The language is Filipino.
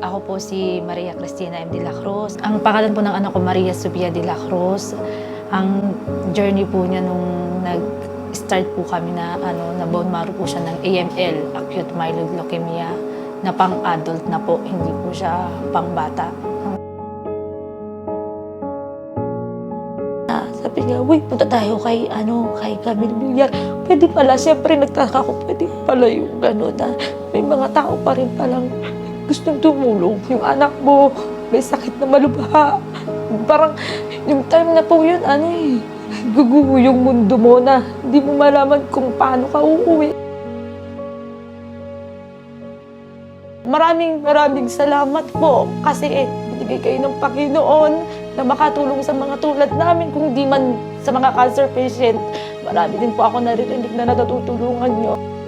Ako po si Maria Cristina M. de la Cruz. Ang pangalan po ng anak ko, Maria Sofia de la Cruz. Ang journey po niya nung nag-start po kami na ano na bone marrow po siya ng AML, acute myeloid leukemia, na pang-adult na po, hindi po siya pang-bata. Ah, Sabi niya, uy, punta tayo kay, ano, kay Camille Villar. Pwede pala, siyempre nagtaka ko, pwede pala yung gano'n na may mga tao pa rin palang gustong tumulong. Yung anak mo, may sakit na malubha. Parang, yung time na po yun, ano eh, guguho yung mundo mo na hindi mo malaman kung paano ka uuwi. Maraming maraming salamat po kasi binigay kayo ng Panginoon na makatulong sa mga tulad namin kung di man sa mga cancer patient. Marami din po ako naririnig na natutulungan nyo.